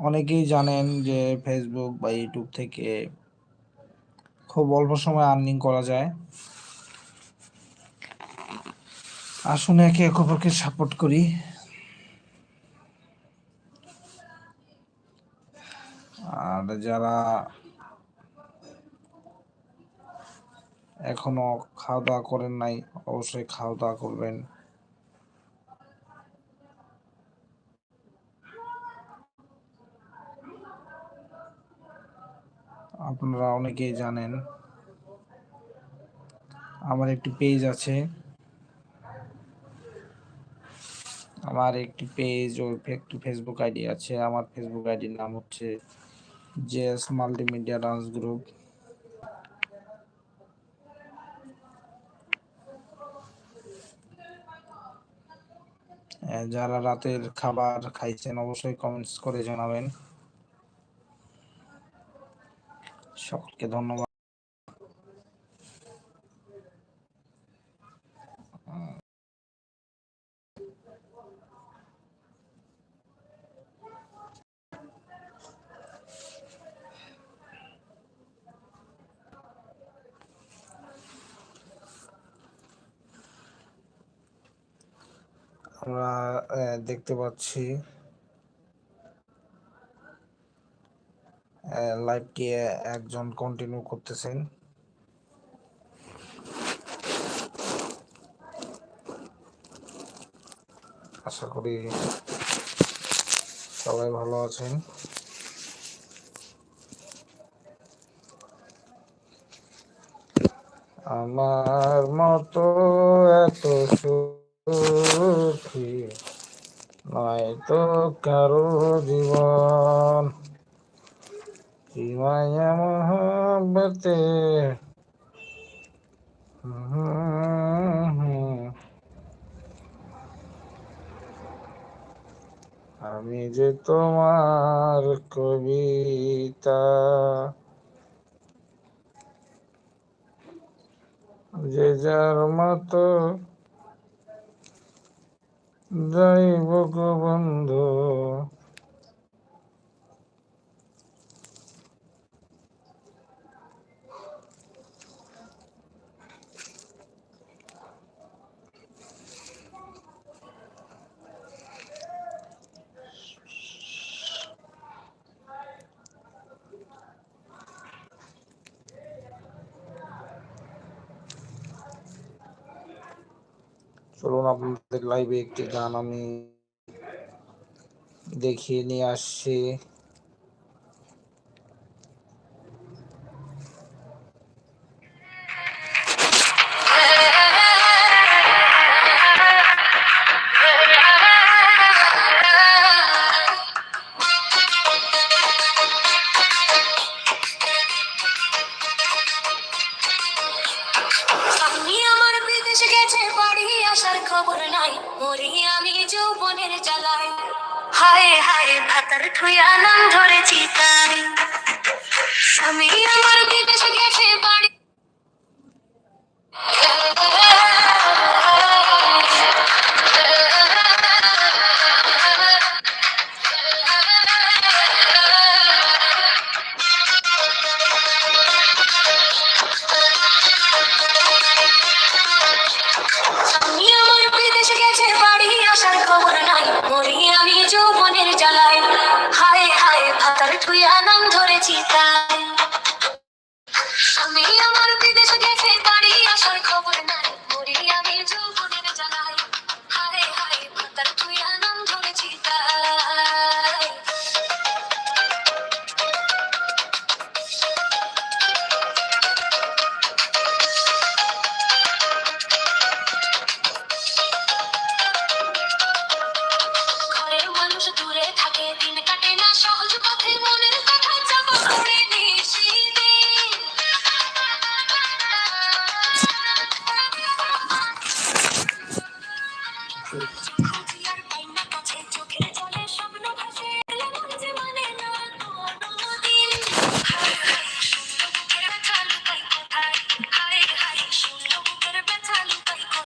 অনেকেই জানেন যে ফেসবুক বা ইউটিউব থেকে খুব অল্প সময় আর্নিং করা যায়। আসুন একে অপরকে সাপোর্ট করি। আর যারা এখনও খাওয়া দাওয়া করেন নাই, অবশ্যই খাওয়া দাওয়া করবেন। আপনারা অনেকেই জানেন। আমার একটি পেজ আছে। আমার একটি পেজ ও একটি ফেসবুক আইডি আছে। আমার ফেসবুক আইডির নাম হচ্ছে জেএস মাল্টিমিডিয়া ডান্স গ্রুপ যারা রাতের খাবার খাইছেন, অবশ্যই কমেন্টস করে জানাবেন। সকলকে ধন্যবাদ। আমরা দেখতে পাচ্ছি লাইভটি একজন কন্টিনিউ করতেছেন। আশা করি সবাই ভালো আছেন। আমার মতো এত সুখী নয় তো কারও জীবন। মায়া মহাব্বতে। আমি যে তোমার কবিতা যে যার মতো যাইব গো বন্ধু চলুন আপনাদের লাইভে একটি গান আমি দেখিয়ে নিয়ে আসছি। আমি বিদেশ গেছে বাড়ি আসার খবর হায় হায় ভাতার থুয়া নাম ধরেছি।